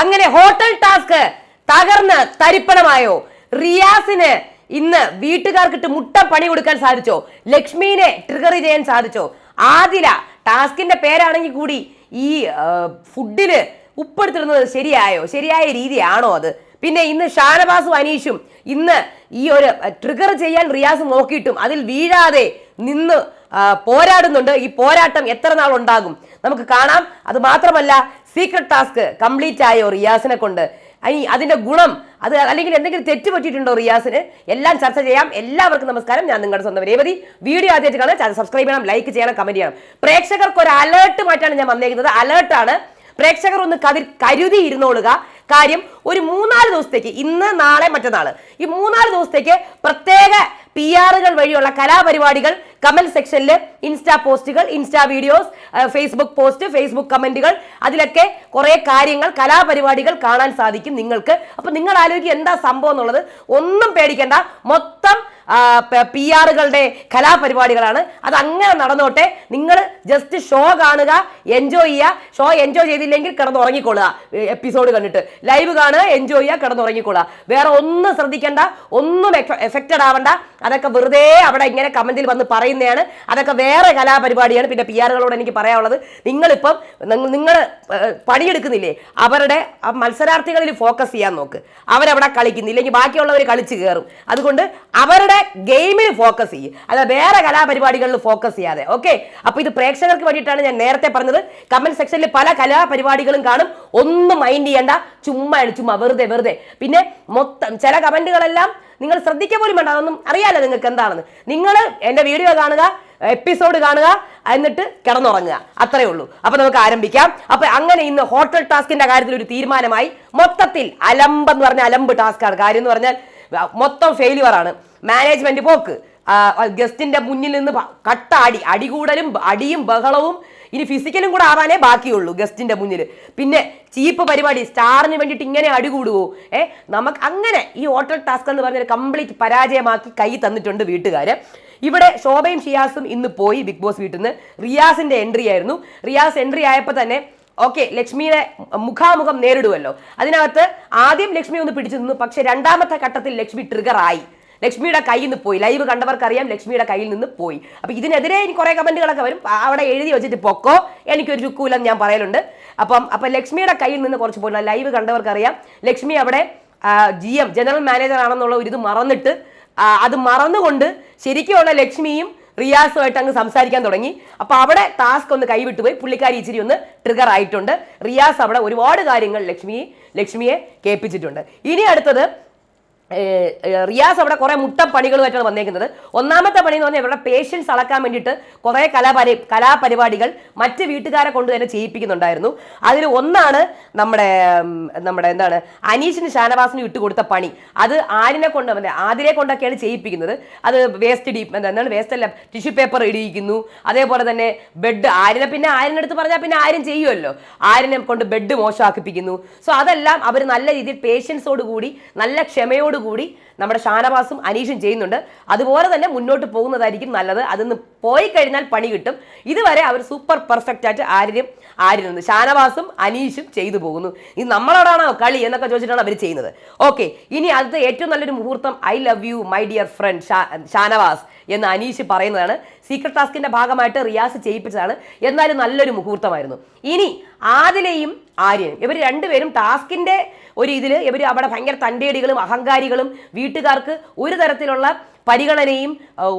അങ്ങനെ hotel task തകർന്ന് തരിപ്പണമായോ? റിയാസിന് ഇന്ന് വീട്ടുകാർക്കിട്ട് മുട്ട പണി കൊടുക്കാൻ സാധിച്ചോ? ലക്ഷ്മിനെ ട്രിഗർ ചെയ്യാൻ സാധിച്ചോ? ആദില ടാസ്കിന്റെ പേരാണെങ്കിൽ കൂടി ഈ ഫുഡിൽ ഉപ്പെടുത്തിരുന്നത് ശരിയായോ? ശരിയായ രീതിയാണോ അത്? പിന്നെ ഇന്ന് ഷാനവാസും അനീഷും ഇന്ന് ഈ ഒരു ട്രിഗർ ചെയ്യാൻ റിയാസ് നോക്കിയിട്ടും അതിൽ വീഴാതെ നിന്ന് പോരാടുന്നുണ്ട്. ഈ പോരാട്ടം എത്ര നാൾ ഉണ്ടാകും നമുക്ക് കാണാം. അത് മാത്രമല്ല സീക്രട്ട് ടാസ്ക് കംപ്ലീറ്റ് ആയോ റിയാസിനെ കൊണ്ട്. ഇനി അതിന്റെ ഗുണം അത് അല്ലെങ്കിൽ എന്തെങ്കിലും തെറ്റ് പറ്റിയിട്ടുണ്ടോ റിയാസിന്? എല്ലാം ചർച്ച ചെയ്യാം. എല്ലാവർക്കും നമസ്കാരം. ഞാൻ നിങ്ങളുടെ സ്വന്തം രേവതി. വീഡിയോ ആദ്യമായിട്ട് കാണാൻ സബ്സ്ക്രൈബ് ചെയ്യണം ലൈക്ക് ചെയ്യണം കമന്റ് ചെയ്യണം. പ്രേക്ഷകർക്ക് ഒരു അലേർട്ട് മാറ്റാണ് ഞാൻ വന്നേക്കുന്നത്. അലേർട്ടാണ് പ്രേക്ഷകർ ഒന്ന് കതി കരുതി ഇരുന്നോളുക. കാര്യം ഒരു മൂന്നാൽ ദിവസത്തേക്ക് ഇന്ന് നാളെ മറ്റന്നാൾ. ഈ മൂന്നാൽ ദിവസത്തേക്ക് പ്രത്യേക പി ആറുകൾ വഴിയുള്ള കലാപരിപാടികൾ കമന്റ് സെക്ഷനിൽ ഇൻസ്റ്റാ പോസ്റ്റുകൾ insta videos facebook post facebook കമന്റുകൾ അതിലൊക്കെ കുറെ കാര്യങ്ങൾ കലാപരിപാടികൾ കാണാൻ സാധിക്കും നിങ്ങൾക്ക്. അപ്പൊ നിങ്ങൾ ആലോചിക്കുക എന്താ സംഭവം എന്നുള്ളത് ഒന്നും പേടിക്കേണ്ട. മൊത്തം പി ആറുകളുടെ കലാപരിപാടികളാണ്. അത് അങ്ങനെ നടന്നോട്ടെ. നിങ്ങൾ ജസ്റ്റ് ഷോ കാണുക എൻജോയ് ചെയ്യുക. ഷോ എൻജോയ് ചെയ്തില്ലെങ്കിൽ കിടന്ന് ഉറങ്ങിക്കൊള്ളുക എപ്പിസോഡ് കണ്ടിട്ട്. ലൈവ് കാണുക എൻജോയ് ചെയ്യുക കിടന്ന് ഉറങ്ങിക്കൊള്ളുക വേറെ ഒന്നും ശ്രദ്ധിക്കേണ്ട ഒന്നും എഫക്റ്റഡ് ആവണ്ട. അതൊക്കെ വെറുതെ അവിടെ ഇങ്ങനെ കമന്റിൽ വന്ന് പറയുന്നതാണ്. അതൊക്കെ വേറെ കലാപരിപാടിയാണ്. പിന്നെ പി ആറുകളോട് എനിക്ക് പറയാനുള്ളത്. നിങ്ങളിപ്പം നിങ്ങൾ പണിയെടുക്കുന്നില്ലേ? അവരുടെ മത്സരാർത്ഥികളിൽ ഫോക്കസ് ചെയ്യാൻ നോക്ക്. അവരവിടെ കളിക്കുന്നില്ലെങ്കിൽ ബാക്കിയുള്ളവർ കളിച്ചു കയറും അതുകൊണ്ട് അവരുടെ ഗെയിമിൽ ഫോക്കസ് ചെയ്യും. അല്ല വേറെ കലാപരിപാടികളിൽ ഫോക്കസ് ചെയ്യാതെ. ഓക്കെ അപ്പൊ ഇത് പ്രേക്ഷകർക്ക് വേണ്ടിയിട്ടാണ് ഞാൻ നേരത്തെ പറഞ്ഞത്. കമന്റ് സെക്ഷനിൽ പല കലാപരിപാടികളും കാണും. ഒന്നും മൈൻഡ് ചെയ്യണ്ട. ചുമ്മാ ചുമ്മാ വെറുതെ വെറുതെ. പിന്നെ മൊത്തം ചില കമന്റുകളെല്ലാം നിങ്ങൾ ശ്രദ്ധിക്കാൻ പോലും വേണ്ട. അതൊന്നും അറിയാലോ നിങ്ങൾക്ക് എന്താണെന്ന്. നിങ്ങൾ എന്റെ വീഡിയോ കാണുക എപ്പിസോഡ് കാണുക എന്നിട്ട് കിടന്നുറങ്ങുക. അത്രേ ഉള്ളൂ. അപ്പൊ നമുക്ക് ആരംഭിക്കാം. അപ്പൊ അങ്ങനെ ഇന്ന് ഹോട്ടൽ ടാസ്കിന്റെ കാര്യത്തിൽ ഒരു തീരുമാനമായി. മൊത്തത്തിൽ അലമ്പെന്ന് പറഞ്ഞ അലമ്പ് ടാസ്ക്കാണ് കാര്യം എന്ന് പറഞ്ഞാൽ മൊത്തം ഫെയിലുവറാണ് മാനേജ്മെന്റ് പോക്ക്. ഗസ്റ്റിന്റെ മുന്നിൽ നിന്ന് കട്ടാടി കട്ട അടി അടികൂടലും അടിയും ബഹളവും ഇനി ഫിസിക്കലും കൂടെ ആവാനേ ബാക്കിയുള്ളൂ ഗസ്റ്റിന്റെ മുന്നിൽ. പിന്നെ ചീപ്പ് പരിപാടി സ്റ്റാറിന് വേണ്ടിയിട്ട് ഇങ്ങനെ അടികൂടുവോ? ഏ നമുക്ക് അങ്ങനെ ഈ ഹോട്ടൽ ടാസ്ക് എന്ന് പറഞ്ഞൊരു കംപ്ലീറ്റ് പരാജയമാക്കി കൈ തന്നിട്ടുണ്ട് വീട്ടുകാര്. ഇവിടെ ശോഭയും ഷിയാസും ഇന്ന് പോയി ബിഗ് ബോസ് വീട്ടിൽ നിന്ന് റിയാസിന്റെ എൻട്രി ആയിരുന്നു. റിയാസ് എൻട്രി ആയപ്പോൾ തന്നെ ഓക്കെ ലക്ഷ്മിയെ മുഖാമുഖം നേരിടുമല്ലോ അതിനകത്ത് ആദ്യം ലക്ഷ്മി ഒന്ന് പിടിച്ചു നിന്നു. പക്ഷെ രണ്ടാമത്തെ ഘട്ടത്തിൽ ലക്ഷ്മി ട്രിഗർ ആയി. ലക്ഷ്മിയുടെ കയ്യിൽ നിന്ന് പോയി. ലൈവ് കണ്ടവർക്കറിയാം ലക്ഷ്മിയുടെ കയ്യിൽ നിന്ന് പോയി. അപ്പൊ ഇതിനെതിരെ ഇനി കുറെ കമന്റുകളൊക്കെ വരും. അവിടെ എഴുതി വെച്ചിട്ട് പൊക്കോ? എനിക്കൊരു ചുക്കൂലം ഞാൻ പറയലുണ്ട്. അപ്പം അപ്പൊ ലക്ഷ്മിയുടെ കയ്യിൽ നിന്ന് കുറച്ച് പോയി. ലൈവ് കണ്ടവർക്കറിയാം. ലക്ഷ്മി അവിടെ ജി എം ജനറൽ മാനേജർ ആണെന്നുള്ള ഒരു ഇത് മറന്നിട്ട് അത് മറന്നുകൊണ്ട് ശരിക്കുമുള്ള ലക്ഷ്മിയും റിയാസുമായിട്ട് അങ്ങ് സംസാരിക്കാൻ തുടങ്ങി. അപ്പൊ അവിടെ ടാസ്ക് ഒന്ന് കൈവിട്ടു പോയി. പുള്ളിക്കാരി ഇച്ചിരി ഒന്ന് ട്രിഗർ ആയിട്ടുണ്ട്. റിയാസ് അവിടെ ഒരുപാട് കാര്യങ്ങൾ ലക്ഷ്മിയെ ലക്ഷ്മിയെ കേൾപ്പിച്ചിട്ടുണ്ട്. ഇനി അടുത്തത് റിയാസ് അവിടെ കുറെ മുട്ട പണികളുമായിട്ടാണ് വന്നേക്കുന്നത്. ഒന്നാമത്തെ പണി എന്ന് പറഞ്ഞാൽ ഇവരുടെ പേഷ്യൻസ് അളക്കാൻ വേണ്ടിയിട്ട് കുറെ കലാപരി കലാപരിപാടികൾ മറ്റ് വീട്ടുകാരെ കൊണ്ട് തന്നെ ചെയ്യിപ്പിക്കുന്നുണ്ടായിരുന്നു. അതിൽ ഒന്നാണ് നമ്മുടെ നമ്മുടെ എന്താണ് അനീഷിന് ഷാനവാസിന് വിട്ടുകൊടുത്ത പണി. അത് ആരിനെ കൊണ്ട് ആതിരെ കൊണ്ടൊക്കെയാണ് ചെയ്യിപ്പിക്കുന്നത്. അത് വേസ്റ്റ് ഡി എന്താണ് വേസ്റ്റ് അല്ല ടിഷ്യൂ പേപ്പർ ഇടിയിക്കുന്നു. അതേപോലെ തന്നെ ബെഡ് ആരിനെ പിന്നെ ആരിനടുത്ത് പറഞ്ഞാൽ പിന്നെ ആരും ചെയ്യുമല്ലോ ആരിനെ കൊണ്ട് ബെഡ് മോശമാക്കിപ്പിക്കുന്നു. സോ അതെല്ലാം അവർ നല്ല രീതിയിൽ പേഷ്യൻസോട് കൂടി നല്ല ക്ഷമയോട് കൂടി നമ്മുടെ ഷാനവാസും അനീഷും ചെയ്യുന്നുണ്ട്. അതുപോലെ തന്നെ മുന്നോട്ട് പോകുന്നതായിരിക്കും നല്ലത്. അതിന്ന് പോയി കഴിഞ്ഞാൽ പണി കിട്ടും. ഇതുവരെ അവർ സൂപ്പർ പെർഫെക്റ്റ് ആയിട്ട് ആരും ആരിരുന്നു ഷാനവാസും അനീഷും ചെയ്തു പോകുന്നു. ഇത് നമ്മളോടാണോ കളി എന്നൊക്കെ ചോദിച്ചിട്ടാണ് അവർ ചെയ്യുന്നത്. ഓക്കെ ഇനി അടുത്ത ഏറ്റവും നല്ലൊരു മുഹൂർത്തം I love you my dear friend Shanavas എന്ന് അനീഷ് പറയുന്നതാണ്. സീക്രട്ട് ടാസ്കിന്റെ ഭാഗമായിട്ട് റിയാസ് ചെയ്യിപ്പിച്ചതാണ്. എന്നാലും നല്ലൊരു മുഹൂർത്തമായിരുന്നു. ഇനി ആദിലയും ആര്യനും. ഇവർ രണ്ടുപേരും ടാസ്കിന്റെ ഒരു ഇതിൽ ഇവർ അവിടെ ഭയങ്കര തന്റെടികളും അഹങ്കാരികളും വീട്ടുകാർക്ക് ഒരു തരത്തിലുള്ള പരിഗണനയും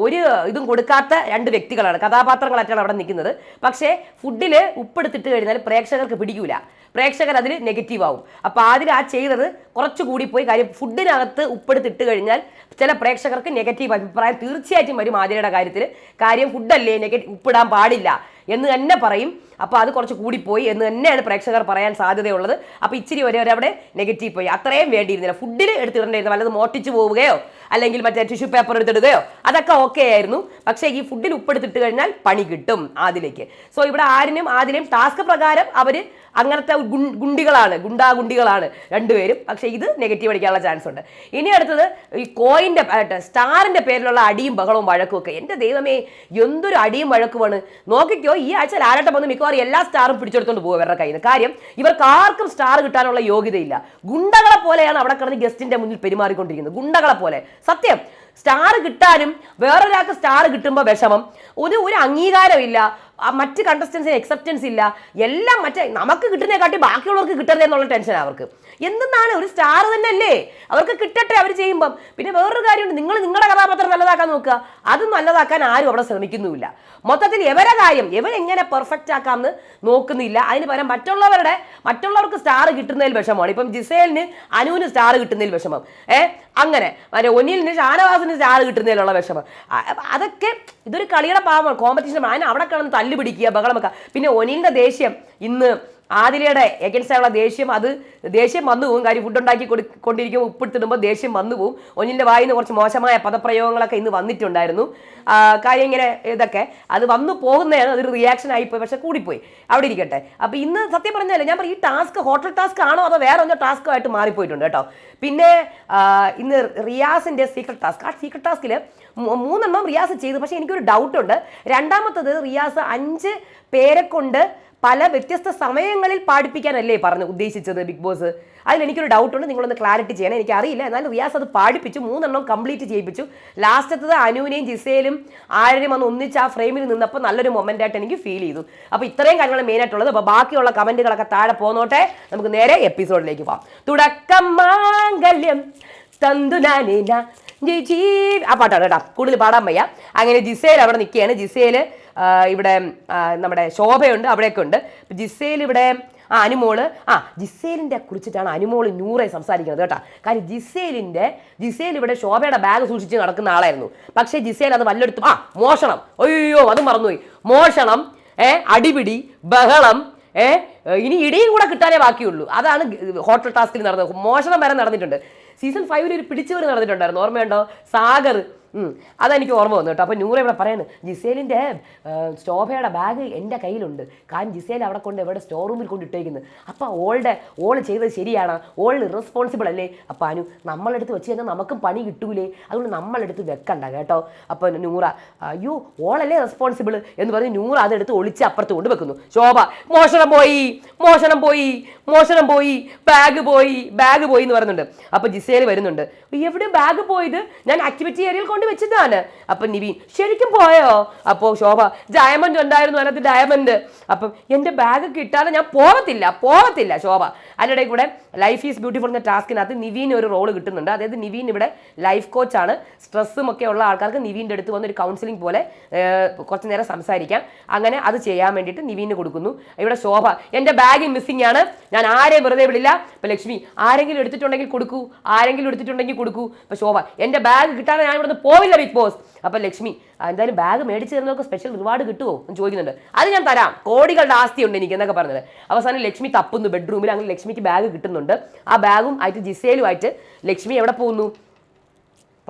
ഒരു ഇതും കൊടുക്കാത്ത രണ്ട് വ്യക്തികളാണ്. കഥാപാത്രങ്ങളായിട്ടാണ് അവിടെ നിൽക്കുന്നത്. പക്ഷേ ഫുഡിൽ ഉപ്പെടുത്തിട്ട് കഴിഞ്ഞാൽ പ്രേക്ഷകർക്ക് പിടിക്കൂല. പ്രേക്ഷകർ അതിൽ നെഗറ്റീവ് ആവും. അപ്പോൾ അതിൽ ആ ചെയ്തത് കുറച്ച് പോയി കാര്യം ഫുഡിനകത്ത് ഉപ്പെടുത്തിട്ട് കഴിഞ്ഞാൽ ചില പ്രേക്ഷകർക്ക് നെഗറ്റീവ് അഭിപ്രായം തീർച്ചയായിട്ടും വരും ആതിരയുടെ കാര്യത്തിൽ കാര്യം ഫുഡല്ലേ നെഗറ്റീവ് ഉപ്പിടാൻ പാടില്ല എന്ന് തന്നെ പറയും. അപ്പോൾ അത് കുറച്ച് കൂടിപ്പോയി എന്ന് തന്നെയാണ് പ്രേക്ഷകർ പറയാൻ സാധ്യതയുള്ളത്. അപ്പോൾ ഇച്ചിരി വരെ അവിടെ നെഗറ്റീവ് പോയി. അത്രയും വേണ്ടിയിരുന്നില്ല. ഫുഡിൽ എടുത്തിട്ടുണ്ടായിരുന്നു വല്ലത് മോട്ടിച്ച് പോവുകയോ അല്ലെങ്കിൽ മറ്റേ ടിഷ്യൂ പേപ്പർ എടുത്തിടുകയോ അതൊക്കെ ഓക്കെ ആയിരുന്നു. പക്ഷേ ഈ ഫുഡിൽ ഉപ്പെടുത്തിട്ട് കഴിഞ്ഞാൽ പണി കിട്ടും ആദിലേക്ക്. സോ ഇവിടെ ആരിനും ആദ്യം ടാസ്ക് പ്രകാരം അവർ അങ്ങനത്തെ ഗുണ്ടികളാണ് ഗുണ്ടാഗുണ്ടികളാണ് രണ്ടുപേരും. പക്ഷേ ഇത് നെഗറ്റീവ് അടിക്കാനുള്ള ചാൻസ് ഉണ്ട്. ഇനി അടുത്തത് ഈ കോയിന്റെ സ്റ്റാറിന്റെ പേരിലുള്ള അടിയും ബഹളവും വഴക്കും ഒക്കെ. എന്റെ ദൈവമേ എന്തൊരു അടിയും വഴക്കുമാണ്. നോക്കിക്കോ ഈ ആഴ്ച ലാലട്ടം വന്ന് മിക്കവാറും എല്ലാ സ്റ്റാറും പിടിച്ചെടുത്തോണ്ട് പോകും ഇവരുടെ കയ്യിൽ നിന്ന് കാര്യം ഇവർക്ക് ആർക്കും സ്റ്റാർ കിട്ടാനുള്ള യോഗ്യതയില്ല. ഗുണ്ടകളെ പോലെയാണ് അവിടെ കിടന്ന് ഗസ്റ്റിന്റെ മുന്നിൽ പെരുമാറിക്കൊണ്ടിരിക്കുന്നത്. ഗുണ്ടകളെ പോലെ. സത്യം സ്റ്റാർ കിട്ടാനും വേറൊരാൾക്ക് സ്റ്റാർ കിട്ടുമ്പോൾ വിഷമം. ഒരു ഒരു അംഗീകാരമില്ല. മറ്റ് കണ്ടസ്റ്റൻസിന് എക്സെപ്റ്റൻസ് ഇല്ല. എല്ലാം മറ്റേ നമുക്ക് കിട്ടുന്നതിനെക്കാട്ടി ബാക്കിയുള്ളവർക്ക് കിട്ടരുത് എന്നുള്ള ടെൻഷൻ അവർക്ക്. എന്തെന്നാണ്? ഒരു സ്റ്റാർ തന്നെ അല്ലേ അവർക്ക് കിട്ടട്ടെ അവർ ചെയ്യുമ്പം. പിന്നെ വേറൊരു കാര്യമുണ്ട്. നിങ്ങൾ നിങ്ങളുടെ കഥാപാത്രം നല്ലതാക്കാൻ നോക്കുക. അത് നല്ലതാക്കാൻ ആരും അവിടെ ശ്രമിക്കുന്നുമില്ല. മൊത്തത്തിൽ എവരെ കാര്യം എവരെങ്ങനെ പെർഫെക്റ്റ് ആക്കാമെന്ന് നോക്കുന്നില്ല. അതിന് പകരം മറ്റുള്ളവരുടെ മറ്റുള്ളവർക്ക് സ്റ്റാർ കിട്ടുന്നതിൽ വിഷമമാണ്. ഇപ്പം ജിസേലിന് അനുവിന് സ്റ്റാർ കിട്ടുന്നതിൽ വിഷമം. ഏ? അങ്ങനെ. മറ്റേ ഒന്നിലിന് ഷാനവാസിന് സ്റ്റാർ കിട്ടുന്നതിലുള്ള വിഷമം. അതൊക്കെ ഇതൊരു കളിയുടെ പാവമാണ്. കോമ്പറ്റീഷൻ അതിന് അവിടെ കിടന്ന് തല്ലു പിടിക്കുക ബഹളം വെക്കുക. പിന്നെ ഒനിലിന്റെ ദേഷ്യം. ഇന്ന് ആദിലയുടെ എഗൻസ്റ്റായുള്ള ദേഷ്യം അത് ദേഷ്യം വന്നു പോകും. കാര്യം ഫുഡ് ഉണ്ടാക്കി കൊണ്ടിരിക്കുമ്പോൾ ഉപ്പിട്ടിടുമ്പോൾ ദേഷ്യം വന്നു പോകും. ഒന്നിന്റെ വായിൽ നിന്ന് കുറച്ച് മോശമായ പദപ്രയോഗങ്ങളൊക്കെ ഇന്ന് വന്നിട്ടുണ്ടായിരുന്നു. കാര്യം ഇങ്ങനെ ഇതൊക്കെ. അത് വന്നു പോകുന്നതാണ് അതൊരു റിയാക്ഷൻ ആയിപ്പോയി പക്ഷെ കൂടിപ്പോയി. അവിടെ ഇരിക്കട്ടെ. അപ്പോൾ ഇന്ന് സത്യം പറഞ്ഞാലേ ഞാൻ പറയും ഈ ടാസ്ക് ഹോട്ടൽ ടാസ്ക് ആണോ അതോ വേറെ ഒന്നോ ടാസ്ക് ആയിട്ട് മാറിപ്പോയിട്ടുണ്ട് കേട്ടോ. പിന്നെ ഇന്ന് റിയാസിന്റെ സീക്രട്ട് ടാസ്ക് ആ സീക്രട്ട് ടാസ്കിൽ മൂന്നെണ്ണം റിയാസ് ചെയ്തു. പക്ഷേ എനിക്കൊരു ഡൗട്ടുണ്ട്. രണ്ടാമത്തത് റിയാസ് അഞ്ച് പേരെ കൊണ്ട് പല വ്യത്യസ്ത സമയങ്ങളിൽ പാടിപ്പിക്കാനല്ലേ പറഞ്ഞു ഉദ്ദേശിച്ചത് ബിഗ് ബോസ്. അതിൽ എനിക്കൊരു ഡൗട്ട് ഉണ്ട് നിങ്ങളൊന്ന് ക്ലാരിറ്റി ചെയ്യണം. എനിക്ക് അറിയില്ല എന്നാലും റിയാസ് അത് പാടിപ്പിച്ചു. മൂന്നെണ്ണം കംപ്ലീറ്റ് ചെയ്യിപ്പിച്ചു. ലാസ്റ്റത്തത് അനുവിനെയും ജിസേലും ആരെയും വന്ന് ഒന്നിച്ച് ആ ഫ്രെയിമിൽ നിന്നപ്പോൾ നല്ലൊരു മൊമെന്റ് ആയിട്ട് എനിക്ക് ഫീൽ ചെയ്തു. അപ്പോൾ ഇത്രയും കാര്യങ്ങൾ മെയിൻ ആയിട്ടുള്ളത്. അപ്പോൾ ബാക്കിയുള്ള കമന്റുകളൊക്കെ താഴെ പോന്നോട്ടെ. നമുക്ക് നേരെ എപ്പിസോഡിലേക്ക് പോവാം. തുടക്കം മാംഗല്യം. ജി ആ പാട്ടാണ് കേട്ടോ. കൂടുതൽ പാടാൻ വയ്യ. അങ്ങനെ ജിസേൽ അവിടെ നിൽക്കുകയാണ്. ജിസേൽ ഇവിടെ നമ്മുടെ ശോഭയുണ്ട് അവിടെയൊക്കെ ഉണ്ട്. ജിസയിൽ ഇവിടെ ആ അനുമോൾ ആ ജിസേലിന്റെ കുറിച്ചിട്ടാണ് അനുമോൾ നൂറെ സംസാരിക്കുന്നത് കേട്ടോ. കാര്യം ജിസേലിന്റെ ജിസേൽ ഇവിടെ ശോഭയുടെ ബാഗ് സൂക്ഷിച്ച് നടക്കുന്ന ആളായിരുന്നു. പക്ഷേ ജിസേൽ അത് വല്ലെടുത്തു ആ മോഷണം. അയ്യോ അത് മറന്നുപോയി. മോഷണം ഏ അടിപിടി ബഹളം ഏ ഇനി ഇടിയും കൂടെ കിട്ടാനേ ബാക്കിയുള്ളൂ. അതാണ് ഹോട്ടൽ ടാസ്കിൽ നടന്നത്. മോഷണം വരെ നടന്നിട്ടുണ്ട്. സീസൺ ഫൈവിൽ ഒരു പിടിച്ചവർ നടന്നിട്ടുണ്ടായിരുന്നു ഓർമ്മയുണ്ടോ സാഗർ. അതെനിക്ക് ഓർമ്മ വന്നു കേട്ടോ. അപ്പോൾ നൂറ ഇവിടെ പറയുന്നു ജിസേലിന്റെ ശോഭയുടെ ബാഗ് എന്റെ കയ്യിലുണ്ട്. കാരണം ജിസേൽ അവിടെ കൊണ്ട് എവിടെ സ്റ്റോർ റൂമിൽ കൊണ്ട് ഇട്ടേക്കുന്നത് അപ്പോൾ ഓളുടെ ഓൾ ചെയ്തത് ശരിയാണ്. ഓൾ ഇറസ്പോൺസിബിൾ അല്ലേ? അപ്പോൾ അനു നമ്മളെടുത്ത് വെച്ച് കഴിഞ്ഞാൽ നമുക്കും പണി കിട്ടൂലേ? അതുകൊണ്ട് നമ്മളെടുത്ത് വെക്കണ്ട കേട്ടോ. അപ്പോൾ നൂറ അയ്യോ ഓളല്ലേ റെസ്പോൺസിബിൾ എന്ന് പറഞ്ഞ് നൂറ അതെടുത്ത് ഒളിച്ച് അപ്പുറത്ത് കൊണ്ട് വെക്കുന്നു. ശോഭ മോഷണം പോയി മോഷണം പോയി മോഷണം പോയി ബാഗ് പോയി ബാഗ് പോയി എന്ന് പറയുന്നുണ്ട്. അപ്പോൾ ജിസേൽ വരുന്നുണ്ട്. എവിടെ ബാഗ് പോയത്? ഞാൻ ആക്ടിവിറ്റി ഏരിയയിൽ കൊണ്ട് വെച്ചതാണ് അപ്പൊ നിവീൻ ശരിക്കും പോയോ? അപ്പോൾ ശോഭ ഡയമണ്ട് ഉണ്ടായിരുന്നു അതിനകത്ത് ഡയമണ്ട് അപ്പം എന്റെ ബാഗ് കിട്ടാതെ ഞാൻ പോകത്തില്ല പോകത്തില്ല ശോഭ. അതിനിടെ കൂടെ ലൈഫ് ഈസ് ബ്യൂട്ടിഫുൾ എന്ന ടാസ്കിനകത്ത് നിവീൻ ഒരു റോൾ കിട്ടുന്നുണ്ട്. അതായത് നിവീൻ ഇവിടെ ലൈഫ് കോച്ചാണ് സ്ട്രെസ്സും ഒക്കെ ഉള്ള ആൾക്കാർക്ക് നിവീന്റെ അടുത്ത് വന്ന് ഒരു കൗൺസിലിംഗ് പോലെ കുറച്ച് നേരം സംസാരിക്കാം. അങ്ങനെ അത് ചെയ്യാൻ വേണ്ടിയിട്ട് നിവീന് കൊടുക്കുന്നു. ഇവിടെ ശോഭ എന്റെ ബാഗ് മിസ്സിംഗ് ആണ്. ഞാൻ ആരെയും വെറുതെ വിടില്ല. ഇപ്പൊ ലക്ഷ്മി ആരെങ്കിലും എടുത്തിട്ടുണ്ടെങ്കിൽ കൊടുക്കൂ. ആരെങ്കിലും എടുത്തിട്ടുണ്ടെങ്കിൽ കൊടുക്കൂ. ഇപ്പൊ ശോഭ എന്റെ ബാഗ് കിട്ടാതെ ഞാൻ ഇവിടുന്ന് പോവില്ല ബിഗ് ബോസ് അപ്പൊ ലക്ഷ്മി എന്തായാലും ബാഗ് മേടിച്ച് തരുന്നവർക്ക് സ്പെഷ്യൽ റിവാർഡ് കിട്ടുമോ എന്ന് ചോദിക്കുന്നുണ്ട്. അത് ഞാൻ തരാം. കോടികളുടെ ആസ്തി ഉണ്ട് എനിക്ക് എന്നൊക്കെ പറഞ്ഞത്. അവസാനം ലക്ഷ്മി തപ്പുന്നു ബെഡ്റൂമിൽ അങ്ങനെ ലക്ഷ്മിക്ക് ബാഗ് കിട്ടുന്നുണ്ട്. ആ ബാഗും ആയിട്ട് ജിസേലുമായിട്ട് ലക്ഷ്മി എവിടെ പോകുന്നു?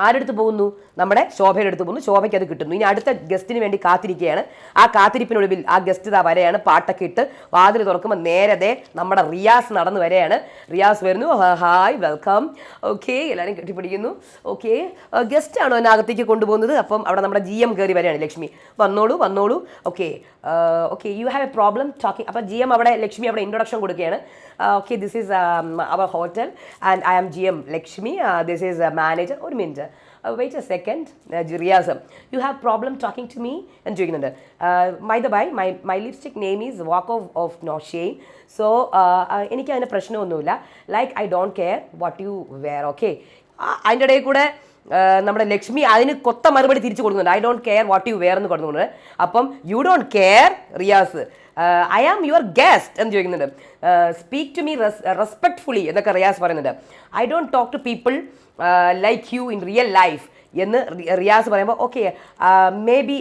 ആരെടുത്ത് പോകുന്നു? നമ്മുടെ ശോഭയുടെ അടുത്ത് പോകുന്നു. ശോഭയ്ക്ക് അത് കിട്ടുന്നു. ഇനി അടുത്ത ഗസ്റ്റിന് വേണ്ടി കാത്തിരിക്കുകയാണ്. ആ കാത്തിരിപ്പിനൊടുവിൽ ആ ഗസ്റ്റ് ഇതാ വരെയാണ് പാട്ടൊക്കെ ഇട്ട് വാതിൽ തുറക്കുമ്പോൾ നേരത്തെ നമ്മുടെ റിയാസ് നടന്നു വരെയാണ്. റിയാസ് വരുന്നു. Hi welcome. ഓക്കെ എല്ലാവരും കെട്ടിപ്പിടിക്കുന്നു. ഓക്കെ. ഗസ്റ്റ് ആണോ എന്നെ അകത്തേക്ക് കൊണ്ടുപോകുന്നത്? അപ്പം അവിടെ നമ്മുടെ ജി എം കയറി വരെയാണ് ലക്ഷ്മി. വന്നോളൂ വന്നോളൂ. Okay. Okay you have a problem talking അപ്പം ജി എം അവിടെ ലക്ഷ്മി അവിടെ ഇൻട്രൊഡക്ഷൻ കൊടുക്കുകയാണ്. Okay this is our hotel and I am G M Lakshmi this is manager ഒരു minute wait a second Riyas you have problem talking to me എന്ന് ചോദിക്കുന്നുണ്ട് my the by my my lipstick name is walk off off no shame so എനിക്ക് അതിന് പ്രശ്നമൊന്നുമില്ല. Like I don't care what you wear okay അതിന്റെ ഇടയിൽ കൂടെ ആ, നമ്മുടെ ലക്ഷ്മി അതിന് കൊത്ത മറുപടി തിരിച്ചു കൊടുക്കുന്നുണ്ട്. I don't care what you wear എന്ന് കൊടുക്കുന്നുണ്ട് അപ്പം you don't care Riyas. I am your guest എന്ന് ചോദിക്കുന്നുണ്ട്. സ്പീക്ക് ടു മീ റെസ്പെക്ട്ഫുള്ളി എന്നൊക്കെ റിയാസ് പറയുന്നുണ്ട്. I don't talk to people like you in real life എന്ന് റിയാസ് പറയുമ്പോൾ okay maybe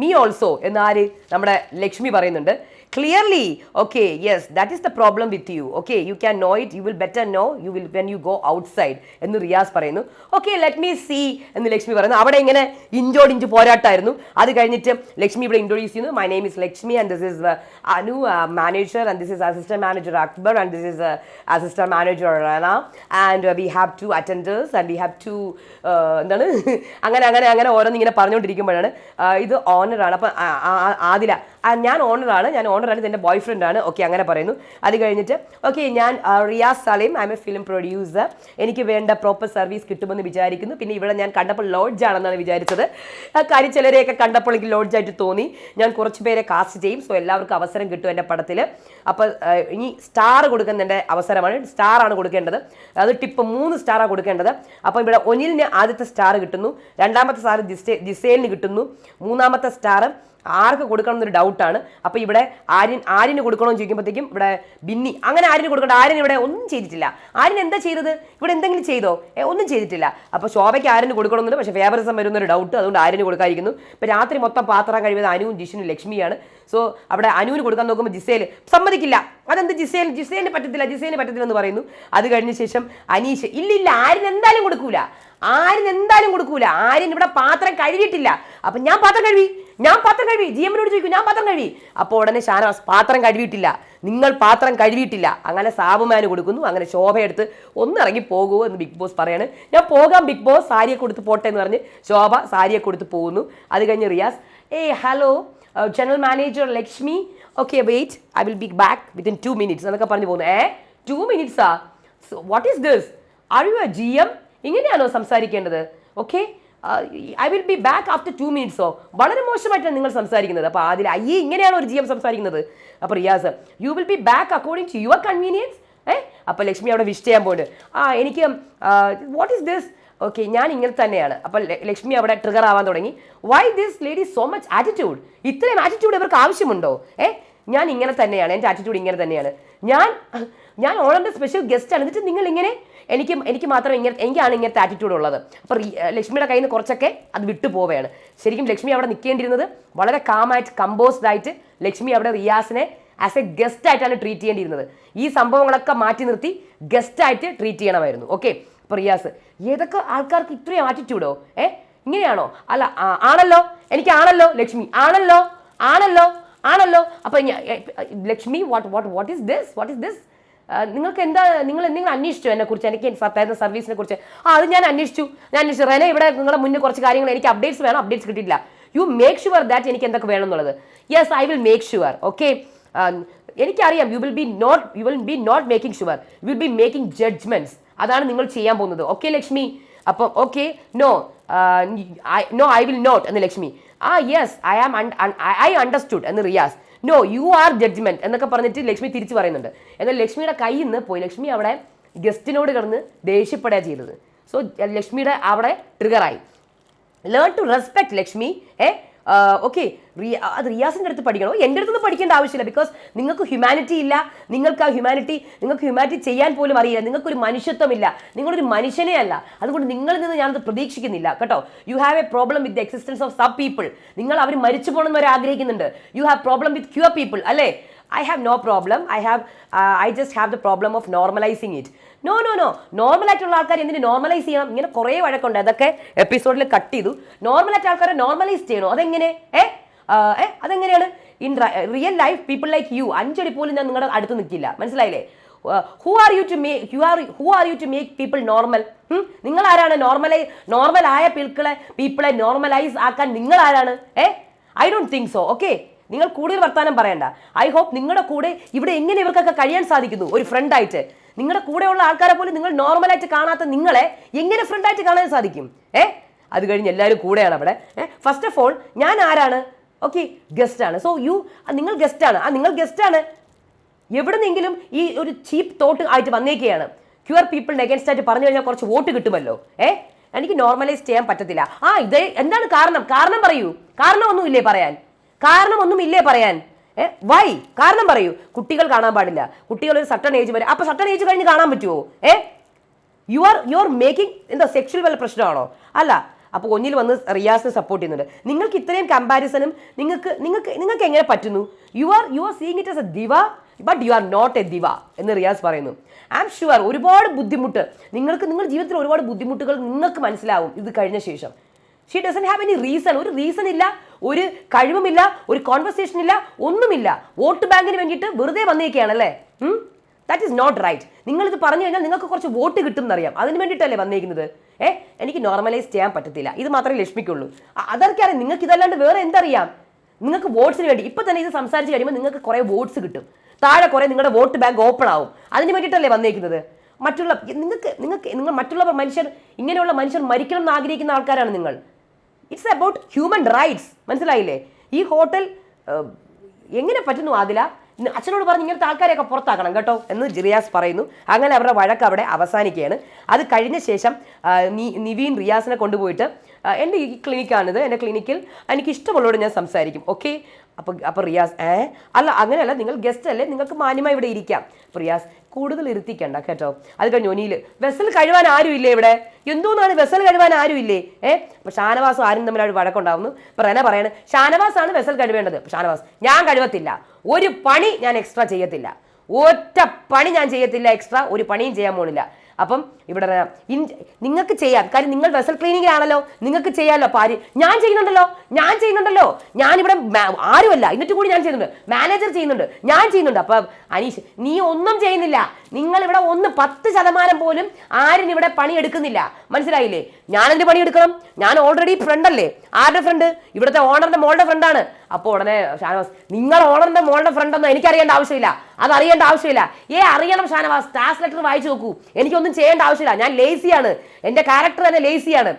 me also എന്നാര് നമ്മുടെ ലക്ഷ്മി പറയുന്നുണ്ട്. Clearly okay yes that is the problem with you okay you can know it you will better know you will when you go outside എന്ന് റിയാസ് പറയുന്നു. Okay let me see എന്ന് ലക്ഷ്മി പറയുന്നു. അവിടെ ഇങ്ങനെ ഇഞ്ചോട് inch പോരാട്ടായിരുന്നു. അത് കഴിഞ്ഞിട്ട് ലക്ഷ്മി ഇവിടെ ഇൻട്രൊഡ്യൂസ് ചെയ്യുന്നു. My name is Lakshmi and this is Anu manager and this is assistant manager Akbar and this is assistant manager Rana and we have two attenders and we have two എന്താണ്? അങ്ങനെ അങ്ങനെ അങ്ങനെ ഓരോന്ന് ഇങ്ങനെ പറഞ്ഞുകൊണ്ടിരിക്കുമ്പോഴാണ് ഇത് ഓണറാണ് അപ്പം ആദില. ഞാൻ ഓണറാണ് ഞാൻ ഓണറാണ് ഇതെന്റെ ബോയ് ഫ്രണ്ട് ആണ്. ഓക്കെ അങ്ങനെ പറയുന്നു. അത് കഴിഞ്ഞിട്ട് ഓക്കെ ഞാൻ Riyas Saleem I'm a film producer എനിക്ക് വേണ്ട പ്രോപ്പർ സർവീസ് കിട്ടുമെന്ന് വിചാരിക്കുന്നു. പിന്നെ ഇവിടെ ഞാൻ കണ്ടപ്പോൾ ലോഡ്ജ് ആണെന്നാണ് വിചാരിച്ചത്. ആ കാര്യം ചിലരെയൊക്കെ കണ്ടപ്പോൾ എനിക്ക് ലോഡ്ജായിട്ട് തോന്നി. ഞാൻ കുറച്ച് പേരെ കാസ്റ്റ് ചെയ്യും. സോ എല്ലാവർക്കും അവസരം കിട്ടും എന്റെ പടത്തിൽ അപ്പോൾ ഇനി സ്റ്റാർ കൊടുക്കുന്നതിന്റെ അവസരമാണ്. സ്റ്റാർ ആണ് കൊടുക്കേണ്ടത്. അത് ടിപ്പ് മൂന്ന് സ്റ്റാറാണ് കൊടുക്കേണ്ടത്. അപ്പോൾ ഇവിടെ ഒനിലിന് ആദ്യത്തെ സ്റ്റാർ കിട്ടുന്നു. രണ്ടാമത്തെ സ്റ്റാർ ജിസേ ജിസേലിന് കിട്ടുന്നു. മൂന്നാമത്തെ സ്റ്റാർ ആർക്ക് കൊടുക്കണം എന്നൊരു ഡൗട്ടാണ് അപ്പോൾ ഇവിടെ ആര്യൻ ആര്യന് കൊടുക്കണമെന്ന് ചോദിക്കുമ്പോഴത്തേക്കും ഇവിടെ ബിന്നി അങ്ങനെ ആര്യന് കൊടുക്കണ്ട. ആര്യൻ ഇവിടെ ഒന്നും ചെയ്തിട്ടില്ല. ആര്യൻ എന്താ ചെയ്തത്? ഇവിടെ എന്തെങ്കിലും ചെയ്തോ? ഒന്നും ചെയ്തിട്ടില്ല. അപ്പോൾ ശോഭയ്ക്ക് ആര്യന് കൊടുക്കണമെന്നുണ്ട് പക്ഷേ ഫേവറിസം വരുന്നൊരു ഡൗട്ട് അതുകൊണ്ട് ആര്യന് കൊടുക്കാതിരിക്കുന്നു. ഇപ്പോൾ രാത്രി മൊത്തം പാത്രം കഴിയുന്നത് അനുവും ജിഷനും ലക്ഷ്മിയാണ്. സോ അവിടെ അനുവിന് കൊടുക്കാൻ നോക്കുമ്പോൾ ജിസേൽ സമ്മതിക്കില്ല. അതെന്ത് ജിസേൽ ജിസേലിന് പറ്റത്തില്ല ജിസേലിന് പറ്റത്തില്ല എന്ന് പറയുന്നു. അത് കഴിഞ്ഞ ശേഷം അനീഷ് ഇല്ല ഇല്ല ആര്യൻ എന്തായാലും കൊടുക്കൂല. ആര്യൻ എന്തായാലും കൊടുക്കൂല. ആര്യൻ ഇവിടെ പാത്രം കഴുകിയിട്ടില്ല. അപ്പം ഞാൻ പാത്രം കഴുകി. ഞാൻ പാത്രം കഴുകി ജി എമ്മിനോട് ചോദിക്കും ഞാൻ പാത്രം കഴുകി? അപ്പോൾ ഉടനെ ഷാനവാസ് പാത്രം കഴുകിയിട്ടില്ല. നിങ്ങൾ പാത്രം കഴുകിയിട്ടില്ല. അങ്ങനെ സാബുമാന് കൊടുക്കുന്നു. അങ്ങനെ ശോഭയെടുത്ത് ഒന്ന് ഇറങ്ങി പോകുമോ എന്ന് ബിഗ് ബോസ് പറയാണ്. ഞാൻ പോകാം ബിഗ് ബോസ് സാരിയെ കൊടുത്ത് പോട്ടെ എന്ന് പറഞ്ഞ് ശോഭ സാരിയെ കൊടുത്ത് പോകുന്നു. അത് കഴിഞ്ഞ് Riyas hey hello general manager Lakshmi. Okay wait. I will be back within two minutes എന്നൊക്കെ പറഞ്ഞു പോകുന്നു. ഏ two മിനിറ്റ്സാ what is this are you a G M ഇങ്ങനെയാണോ സംസാരിക്കേണ്ടത്? Okay I will be back after two മിനിറ്റ്സോ വളരെ മോശമായിട്ടാണ് നിങ്ങൾ സംസാരിക്കുന്നത്. അപ്പോൾ അതിൽ അയ്യേ ഇങ്ങനെയാണ് ഒരു ജി സംസാരിക്കുന്നത്. അപ്പോൾ Riyas you will be back according to your convenience ഏ? അപ്പോൾ ലക്ഷ്മി അവിടെ വിഷ് ചെയ്യാൻ പോകുന്നുണ്ട് ആ എനിക്ക് വാട്ട് ഈസ് ദിസ് ഓക്കെ ഞാൻ ഇങ്ങനെ തന്നെയാണ്. അപ്പോൾ ലക്ഷ്മി അവിടെ ട്രിഗർ ആവാൻ തുടങ്ങി. Why this lady so much attitude ഇത്രയും ആറ്റിറ്റ്യൂഡ് ഇവർക്ക് ആവശ്യമുണ്ടോ? ഏ? ഞാൻ ഇങ്ങനെ തന്നെയാണ്. എന്റെ ആറ്റിറ്റ്യൂഡ് ഇങ്ങനെ തന്നെയാണ്. ഞാൻ ഞാൻ ഓണറിന്റെ സ്പെഷ്യൽ ഗസ്റ്റാണ് എന്നിട്ട് നിങ്ങൾ ഇങ്ങനെ എനിക്ക് എനിക്ക് മാത്രം ഇങ്ങനെ എനിക്കാണ് ഇങ്ങനത്തെ ആറ്റിറ്റ്യൂഡ് ഉള്ളത്. അപ്പോൾ ലക്ഷ്മിയുടെ കയ്യിൽ നിന്ന് കുറച്ചൊക്കെ അത് വിട്ടു പോവുകയാണ്. ശരിക്കും ലക്ഷ്മി അവിടെ നിൽക്കേണ്ടിയിരുന്നത് വളരെ കാമായിട്ട് കമ്പോസ്ഡ് ആയിട്ട് ലക്ഷ്മി അവിടെ റിയാസിനെ ആസ് എ ഗസ്റ്റ് ആയിട്ടാണ് ട്രീറ്റ് ചെയ്യേണ്ടിയിരുന്നത്. ഈ സംഭവങ്ങളൊക്കെ മാറ്റി നിർത്തി ഗസ്റ്റ് ആയിട്ട് ട്രീറ്റ് ചെയ്യണമായിരുന്നു. ഓക്കെ അപ്പോൾ റിയാസ് ഏതൊക്കെ ആൾക്കാർക്ക് ഇത്രയും ആറ്റിറ്റ്യൂഡോ ഏ? ഇങ്ങനെയാണോ? അല്ല ആണല്ലോ? എനിക്ക് ആണല്ലോ ലക്ഷ്മി? ആണല്ലോ? ആണല്ലോ? ആണല്ലോ? അപ്പം Lakshmi what what what is this what is this നിങ്ങൾക്ക് എന്താ നിങ്ങൾ എന്തെങ്കിലും അന്വേഷിച്ചു എന്നെ കുറിച്ച്? എനിക്ക് തരുന്ന സർവീസിനെ കുറിച്ച്. ആ അത് ഞാൻ അന്വേഷിച്ചു. ഞാൻ അന്വേഷിച്ചു. റെനെ ഇവിടെ നിങ്ങളുടെ മുന്നിൽ കുറച്ച് കാര്യങ്ങൾ എനിക്ക് അപ്ഡേറ്റ്സ് വേണം. അപ്ഡേറ്റ്സ് കിട്ടിയിട്ടില്ല. യു മേക്ക് ഷുവർ ദാറ്റ് എനിക്ക് എന്തൊക്കെ വേണം എന്നുള്ളത് yes I will make sure okay എനിക്കറിയാം you will be not you will be not making sure you will be making judgements അതാണ് നിങ്ങൾ ചെയ്യാൻ പോകുന്നത്. ഓക്കെ ലക്ഷ്മി? അപ്പം okay no no I will not എന്ന് ലക്ഷ്മി. ആ yes I am I understood എന്ന് Riyas. No you are judgement എന്നൊക്കെ പറഞ്ഞിട്ട് ലക്ഷ്മി തിരിച്ചു പറയുന്നുണ്ട്. എന്നാൽ ലക്ഷ്മിയുടെ കയ്യിൽ നിന്ന് പോയി. ലക്ഷ്മി അവിടെ ഗസ്റ്റിനോട് കിടന്ന് ദേഷ്യപ്പെടുക ചെയ്തത്. സോ ലക്ഷ്മിയുടെ അവിടെ ട്രിഗറായി ലേൺ ടു റെസ്പെക്ട് ലക്ഷ്മി ഏ? ഓക്കെ അത് റിയാസിന്റെ അടുത്ത് പഠിക്കണോ? എന്റെ അടുത്തൊന്നും പഠിക്കേണ്ട ആവശ്യമില്ല. ബിക്കോസ് നിങ്ങൾക്ക് ഹ്യൂമാനിറ്റി ഇല്ല. നിങ്ങൾക്ക് ആ ഹ്യൂമാനിറ്റി നിങ്ങൾക്ക് ഹ്യൂമാനിറ്റി ചെയ്യാൻ പോലും അറിയില്ല. നിങ്ങൾക്കൊരു മനുഷ്യത്വമില്ല. നിങ്ങളൊരു മനുഷ്യനെ അല്ല. അതുകൊണ്ട് നിങ്ങളിൽ നിന്ന് ഞാനത് പ്രതീക്ഷിക്കുന്നില്ല. കേട്ടോ? You have a problem with the existence of sub people നിങ്ങൾ അവർ മരിച്ചു പോകണമെന്ന് അവർ ആഗ്രഹിക്കുന്നുണ്ട്. You have problem with queer people അല്ലേ? I have no problem I have I just have the problem of normalising it no no no normal ആയിട്ടുള്ള ആൾക്കാർ എന്തിന് നോർമലൈസ് ചെയ്യണം? ഇങ്ങനെ കുറേ വഴക്കുണ്ട്. അതൊക്കെ എപ്പിസോഡിൽ കട്ട് ചെയ്തു. നോർമൽ ആയിട്ട് ആൾക്കാരെ നോർമലൈസ് ചെയ്യണോ? അതെങ്ങനെ? ഏ? അതെങ്ങനെയാണ്? In real life people like you അഞ്ചടി പോലും ഞാൻ നിങ്ങളുടെ അടുത്ത് നിൽക്കില്ല. മനസ്സിലായില്ലേ? Who are you to make you are who are you to make people normal നിങ്ങൾ ആരാണ് നോർമലൈ നോർമൽ ആയ പീപ്പിളെ പീപ്പിളെ നോർമലൈസ് ആക്കാൻ നിങ്ങൾ ആരാണ് ഏ? I don't think so okay നിങ്ങൾ കൂടുതൽ വർത്താനം പറയണ്ട. ഐ ഹോപ്പ് നിങ്ങളുടെ കൂടെ ഇവിടെ എങ്ങനെ ഇവർക്കൊക്കെ കഴിയാൻ സാധിക്കുന്നു? ഒരു ഫ്രണ്ടായിട്ട് നിങ്ങളുടെ കൂടെയുള്ള ആൾക്കാരെ പോലും നിങ്ങൾ നോർമലായിട്ട് കാണാത്ത നിങ്ങളെ എങ്ങനെ ഫ്രണ്ടായിട്ട് കാണാൻ സാധിക്കും? ഏ? അത് കഴിഞ്ഞ് എല്ലാവരും കൂടെയാണ് അവിടെ. ഫസ്റ്റ് ഓഫ് ഓൾ ഞാൻ ആരാണ്? ഓക്കെ ഗസ്റ്റ് ആണ്. സോ യു നിങ്ങൾ ഗസ്റ്റ് ആണ്. ആ നിങ്ങൾ ഗസ്റ്റ് ആണ്. എവിടുന്നെങ്കിലും ഈ ഒരു ചീപ്പ് തോട്ട് ആയിട്ട് വന്നേക്കുകയാണ് ക്യൂർ പീപ്പിളിന് അഗേൻസ്റ്റ് ആയിട്ട് പറഞ്ഞു കഴിഞ്ഞാൽ കുറച്ച് വോട്ട് കിട്ടുമല്ലോ. ഏ? എനിക്ക് നോർമലൈസ് ചെയ്യാൻ പറ്റത്തില്ല. ആ ഇത് എന്താണ് കാരണം? കാരണം പറയൂ. കാരണമൊന്നും ഇല്ലേ പറയാൻ? കാരണമൊന്നും ഇല്ലേ പറയാൻ? ഏ വൈ? കാരണം പറയൂ. കുട്ടികൾ കാണാൻ പാടില്ല. കുട്ടികൾ ഒരു സട്ടൺ ഏജ് വരെ. അപ്പൊ സട്ടൺ ഏജ് കഴിഞ്ഞ് കാണാൻ പറ്റുമോ ഏ? You are you are making എന്താ സെക്ഷൽ വല്ല പ്രശ്നമാണോ? അല്ല. അപ്പോൾ ഒന്നിൽ വന്ന് റിയാസിനെ സപ്പോർട്ട് ചെയ്യുന്നുണ്ട്. നിങ്ങൾക്ക് ഇത്രയും കമ്പാരിസണും നിങ്ങൾക്ക് നിങ്ങൾക്ക് നിങ്ങൾക്ക് എങ്ങനെ പറ്റുന്നു? You are you are seeing it as a diva but you are not a diva എന്ന് റിയാസ് പറയുന്നു. ഐ ആം ഷുവർ ഒരുപാട് ബുദ്ധിമുട്ട്. നിങ്ങൾക്ക് നിങ്ങളുടെ ജീവിതത്തിൽ ഒരുപാട് ബുദ്ധിമുട്ടുകൾ നിങ്ങൾക്ക് മനസ്സിലാവും ഇത് കഴിഞ്ഞ ശേഷം. She doesn't have any reason ഒരു റീസൺ ഇല്ല. ഒരു കഴിവുമില്ല ഒരു കോൺവെർസേഷൻ ഇല്ല ഒന്നുമില്ല. വോട്ട് ബാങ്കിന് വേണ്ടിയിട്ട് വെറുതെ വന്നേക്കുകയാണല്ലേ ദാറ്റ് ഈസ് നോട്ട് റൈറ്റ് നിങ്ങളിത് പറഞ്ഞു കഴിഞ്ഞാൽ നിങ്ങൾക്ക് കുറച്ച് വോട്ട് കിട്ടും എന്നറിയാം അതിന് വേണ്ടിയിട്ടല്ലേ വന്നേക്കുന്നത്? ഏ എനിക്ക് നോർമലൈസ് ചെയ്യാൻ പറ്റത്തില്ല. ഇത് മാത്രമേ ലക്ഷ്മിക്കുള്ളൂ. അ- അതൊക്കെ അറിയാം നിങ്ങൾക്ക് ഇതല്ലാണ്ട് വേറെ എന്തറിയാം? നിങ്ങൾക്ക് വോട്ട്സിന് വേണ്ടി ഇപ്പൊ തന്നെ ഇത് സംസാരിച്ച് കഴിയുമ്പോൾ നിങ്ങൾക്ക് കുറേ വോട്ട്സ് കിട്ടും. താഴെ കുറേ നിങ്ങളുടെ വോട്ട് ബാങ്ക് ഓപ്പൺ ആവും. അതിന് വേണ്ടിയിട്ടല്ലേ വന്നേക്കുന്നത്? മറ്റുള്ള നിങ്ങൾക്ക് നിങ്ങൾക്ക് നിങ്ങൾ മറ്റുള്ള മനുഷ്യർ ഇങ്ങനെയുള്ള മനുഷ്യർ മരിക്കണം എന്ന് ആഗ്രഹിക്കുന്ന ആൾക്കാരാണ് നിങ്ങൾ. ഇറ്റ്സ് അബൌട്ട് ഹ്യൂമൻ റൈറ്റ്സ് മനസ്സിലായില്ലേ? ഈ ഹോട്ടൽ എങ്ങനെ പറ്റുന്നു ആദില? അച്ഛനോട് പറഞ്ഞ് ഇങ്ങനത്തെ ആൾക്കാരെയൊക്കെ പുറത്താക്കണം കേട്ടോ എന്ന് ജിറിയാസ് പറയുന്നു. അങ്ങനെ അവരുടെ വഴക്ക് അവിടെ അവസാനിക്കുകയാണ്. അത് കഴിഞ്ഞ ശേഷം നിവീൻ റിയാസിനെ കൊണ്ടുപോയിട്ട് എന്റെ ഈ ക്ലിനിക്കാണിത് എന്റെ ക്ലിനിക്കിൽ എനിക്ക് ഇഷ്ടമുള്ളവരോട് ഞാൻ സംസാരിക്കും ഓക്കെ അപ്പോൾ അപ്പോൾ റിയാസ് ഏ? അല്ല അങ്ങനെയല്ല നിങ്ങൾ ഗസ്റ്റ് അല്ലേ? നിങ്ങൾക്ക് മാന്യമായി ഇവിടെ ഇരിക്കാം. റിയാസ് കൂടുതൽ ഇരുത്തിക്കണ്ട കേട്ടോ. അത് കഴിഞ്ഞു ഒനിയിൽ വെസൽ കഴിവാൻ ആരും ഇല്ലേ ഇവിടെ? എന്തോന്നാണ് വെസൽ കഴിവാൻ ആരും ഇല്ലേ? ഏ? അപ്പോൾ ഷാനവാസും ആരും തമ്മിൽ അവിടെ വഴക്കുണ്ടാവുന്നു. അപ്പോൾ റെന പറയാണ് ഷാനവാസാണ് വെസൽ കഴിവേണ്ടത്. ഷാനവാസ് ഞാൻ കഴിവത്തില്ല. ഒരു പണി ഞാൻ എക്സ്ട്രാ ചെയ്യത്തില്ല. ഒറ്റ പണി ഞാൻ ചെയ്യത്തില്ല എക്സ്ട്രാ ഒരു പണിയും ചെയ്യാൻ പോണില്ല. അപ്പം ഇവിടെ നിങ്ങൾക്ക് ചെയ്യാം. കാര്യം നിങ്ങൾ വെസൽ ക്ലീനിങ്ങിലാണല്ലോ നിങ്ങൾക്ക് ചെയ്യാമല്ലോ പാരി? ഞാൻ ചെയ്യുന്നുണ്ടല്ലോ. ഞാൻ ചെയ്യുന്നുണ്ടല്ലോ. ഞാൻ ഇവിടെ ആരുമല്ല. എന്നിട്ട് കൂടി ഞാൻ ചെയ്യുന്നുണ്ട്. മാനേജർ ചെയ്യുന്നുണ്ട്. ഞാൻ ചെയ്യുന്നുണ്ട്. അപ്പം അനീഷ് നീ ഒന്നും ചെയ്യുന്നില്ല. നിങ്ങൾ ഇവിടെ ഒന്ന് പത്ത് ശതമാനം പോലും ആരും ഇവിടെ പണി എടുക്കുന്നില്ല മനസ്സിലായില്ലേ? ഞാൻ എന്ത് പണി എടുക്കണം ഞാൻ ഓൾറെഡി ഫ്രണ്ട് അല്ലേ? ആരുടെ ഫ്രണ്ട് ഇവിടുത്തെ ഓണറിന്റെ മോളുടെ ഫ്രണ്ടാണ് അപ്പോൾ ഉടനെ ഷാനവാസ് നിങ്ങൾ ഓണറിന്റെ മോളുടെ ഫ്രണ്ട് ഒന്നും എനിക്കറിയേണ്ട ആവശ്യമില്ല. അത് അറിയേണ്ട ആവശ്യമില്ല. ഏ അറിയണം ഷാനവാസ്. ടാസ് ലെറ്റർ വായിച്ചു നോക്കൂ. എനിക്കൊന്നും ചെയ്യേണ്ട ആവശ്യമില്ല. ഞാൻ ലേസിയാണ് എന്റെ ക്യാരക്ടർ തന്നെ ലേസിയാണ്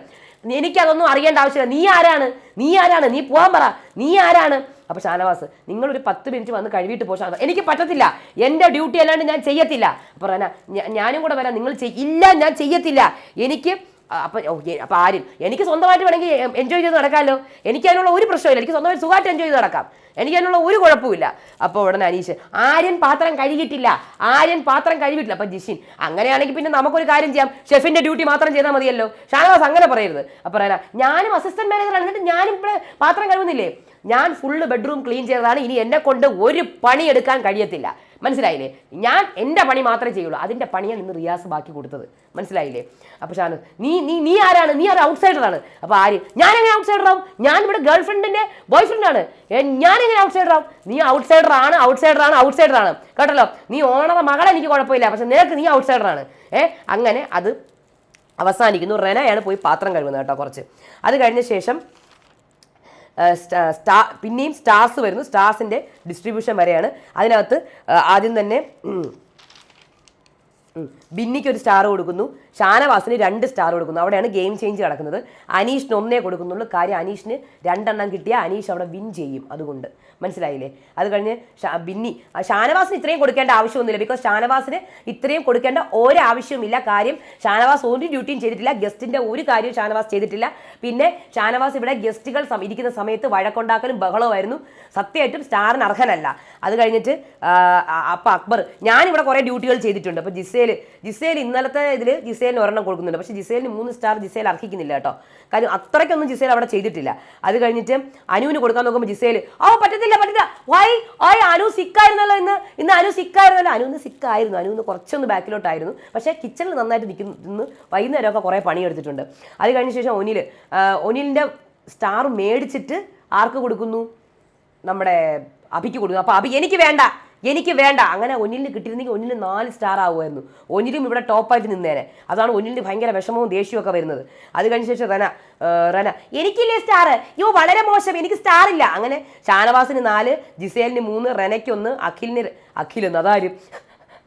എനിക്കതൊന്നും അറിയേണ്ട ആവശ്യമില്ല. നീ ആരാണ്? നീ ആരാണ്? നീ പോകാൻ പറ. നീ ആരാണ്? അപ്പോൾ ഷാനവാസ് നിങ്ങളൊരു പത്ത് മിനിറ്റ് വന്ന് കഴിവിട്ട് പോ ഷാനവാസ്. എനിക്ക് പറ്റത്തില്ല. എന്റെ ഡ്യൂട്ടി അല്ലാണ്ട് ഞാൻ ചെയ്യത്തില്ല. അപ്പോൾ റന ഞാനും കൂടെ വരാം. നിങ്ങൾ ഇല്ല ഞാൻ ചെയ്യത്തില്ല. എനിക്ക് അപ്പൊ അപ്പം ആരിൽ അപ്പൊ ആരും എനിക്ക് സ്വന്തമായിട്ട് വേണമെങ്കിൽ എൻജോയ് ചെയ്ത് നടക്കാമല്ലോ. എനിക്ക് അതിനുള്ള ഒരു പ്രശ്നമില്ല എനിക്ക് സ്വന്തമായിട്ട് സുഖമായിട്ട് എൻജോയ് ചെയ്ത് നടക്കാം. എനിക്ക് അതിനുള്ള ഒരു കുഴപ്പമില്ല അപ്പോൾ ഉടനെ അനീഷ് ആര്യൻ പാത്രം കഴുകിയിട്ടില്ല. ആര്യൻ പാത്രം കഴുകിയിട്ടില്ല. അപ്പോൾ ജിഷിൻ അങ്ങനെയാണെങ്കിൽ പിന്നെ നമുക്കൊരു കാര്യം ചെയ്യാം. ഷെഫിന്റെ ഡ്യൂട്ടി മാത്രം ചെയ്താൽ മതിയല്ലോ. ഷാനവാസ് അങ്ങനെ പറയരുത്. അപ്പോൾ പറയാ ഞാനും അസിസ്റ്റന്റ് മാനേജറാണ് എന്നിട്ട് ഞാനും ഇവിടെ പാത്രം കഴുകുന്നില്ലേ? ഞാൻ ഫുള്ള് ബെഡ്റൂം ക്ലീൻ ചെയ്തതാണ്. ഇനി എന്നെ കൊണ്ട് ഒരു പണി എടുക്കാൻ കഴിയത്തില്ല. മനസ്സിലായില്ലേ? ഞാൻ എന്റെ പണി മാത്രമേ ചെയ്യുള്ളൂ. അതിന്റെ പണിയാണ് ഇന്ന് റിയാസ് ബാക്കി കൊടുത്തത്. മനസ്സിലായില്ലേ? അപ്പോൾ ഷാനു നീ നീ നീ ആരാണ്? നീ ഒരു ഔട്ട്സൈഡറാണ് അപ്പോൾ ആര്? ഞാൻ എങ്ങനെ ഔട്ട്സൈഡറാവും ഞാൻ ഇവിടെ ഗേൾ ഫ്രണ്ടിന്റെ ബോയ് ഫ്രണ്ടാണ് ഞാൻ എങ്ങനെ ഔട്ട്സൈഡറാവും നീ ഔട്ട്സൈഡറാണ് ഔട്ട്സൈഡറാണ് ഔട്ട്സൈഡറാണ് കേട്ടല്ലോ? നീ ഓണറ മകളെ എനിക്ക് കുഴപ്പമില്ല. പക്ഷെ നിനക്ക് നീ ഔട്ട്സൈഡറാണ് ഏ അങ്ങനെ അത് അവസാനിക്കുന്നു. റെനയാണ് പോയി പാത്രം കഴുകുന്നത് കേട്ടോ കുറച്ച്. അത് കഴിഞ്ഞ ശേഷം സ്റ്റാ പിന്നെയും സ്റ്റാർസ് വരുന്നു. സ്റ്റാർസിന്റെ ഡിസ്ട്രിബ്യൂഷൻ വരെയാണ്. അതിനകത്ത് ആദ്യം തന്നെ. ബിന്നിക്ക് ഒരു സ്റ്റാർ കൊടുക്കുന്നു. ഷാനവാസിന് രണ്ട് സ്റ്റാർ കൊടുക്കുന്നു. അവിടെയാണ് ഗെയിം ചേഞ്ച് നടക്കുന്നത്. അനീഷിന് ഒന്നേ കൊടുക്കുന്നുള്ളൂ. കാര്യം അനീഷിന് രണ്ടെണ്ണം കിട്ടിയാൽ അനീഷ് അവിടെ വിൻ ചെയ്യും അതുകൊണ്ട്. മനസ്സിലായില്ലേ? അത് കഴിഞ്ഞ് ബിന്നി ഷാനവാസിന് ഇത്രയും കൊടുക്കേണ്ട ആവശ്യമൊന്നുമില്ല. ബിക്കോസ് ഷാനവാസിന് ഇത്രയും കൊടുക്കേണ്ട ഒരാവശ്യവുമില്ല. കാര്യം ഷാനവാസ് ഒരു ഡ്യൂട്ടിയും ചെയ്തിട്ടില്ല. ഗസ്റ്റിന്റെ ഒരു കാര്യവും ഷാനവാസ് ചെയ്തിട്ടില്ല. പിന്നെ ഷാനവാസ് ഇവിടെ ഗസ്റ്റുകൾ ഇരിക്കുന്ന സമയത്ത് വഴക്കുണ്ടാക്കലും ബഹളമായിരുന്നു സത്യമായിട്ടും സ്റ്റാറിന് അർഹനല്ല. അത് കഴിഞ്ഞിട്ട് അപ്പൊ അക്ബർ ഞാനിവിടെ കുറേ ഡ്യൂട്ടികൾ ചെയ്തിട്ടുണ്ട്. അപ്പോൾ ജിസേൽ ജിസേൽ ഇന്നലത്തെ ഇതിൽ ജിസേലിന് ഒരെണ്ണം കൊടുക്കുന്നുണ്ട്. പക്ഷേ ജിസേലിന് മൂന്ന് സ്റ്റാർ ജിസേൽ അർഹിക്കുന്നില്ല കേട്ടോ. കാര്യം അത്രയ്ക്കൊന്നും ജിസേൽ അവിടെ ചെയ്തിട്ടില്ല. അത് കഴിഞ്ഞിട്ട് അനുവിന് കൊടുക്കാൻ നോക്കുമ്പോൾ ജിസേൽ ഓ പറ്റത്തില്ല പറ്റില്ല വൈ ഓയ് അനു സിക്കായിരുന്നല്ലോ ഇന്ന്? ഇന്ന് അനു സിക്കായിരുന്നല്ലോ? അനു ഇന്ന് സിക്കായിരുന്നു. അനു ഇന്ന് കുറച്ചൊന്ന് ബാക്കിലോട്ടായിരുന്നു. പക്ഷേ കിച്ചണിൽ നന്നായിട്ട് നിൽക്കുന്നു ഇന്ന് വൈകുന്നേരമൊക്കെ കുറേ പണിയെടുത്തിട്ടുണ്ട്. അത് കഴിഞ്ഞ ശേഷം ഒനിൽ ഒനിലിന്റെ സ്റ്റാർ മേടിച്ചിട്ട് ആർക്ക് കൊടുക്കുന്നു? നമ്മുടെ അഭിക്ക് കൊടുക്കുന്നു. അപ്പോൾ അഭി എനിക്ക് വേണ്ട. എനിക്ക് വേണ്ട. അങ്ങനെ ഒന്നിലിന് കിട്ടിയിരുന്നെങ്കിൽ ഒന്നിന് നാല് സ്റ്റാർ ആവുമായിരുന്നു. ഒന്നിലും ഇവിടെ ടോപ്പായിട്ട് നിന്നേനെ. അതാണ് ഒന്നിലിന് ഭയങ്കര വിഷമവും ദേഷ്യവും ഒക്കെ വരുന്നത്. അത് കഴിഞ്ഞ ശേഷം റന റന എനിക്കില്ലേ സ്റ്റാർ യോ വളരെ മോശം. എനിക്ക് സ്റ്റാർ ഇല്ല. അങ്ങനെ ഷാനവാസിന് നാല് ജിസേലിന് മൂന്ന് റനയ്ക്കൊന്ന് അഖിലിന് അഖിലൊന്ന് അതാരും?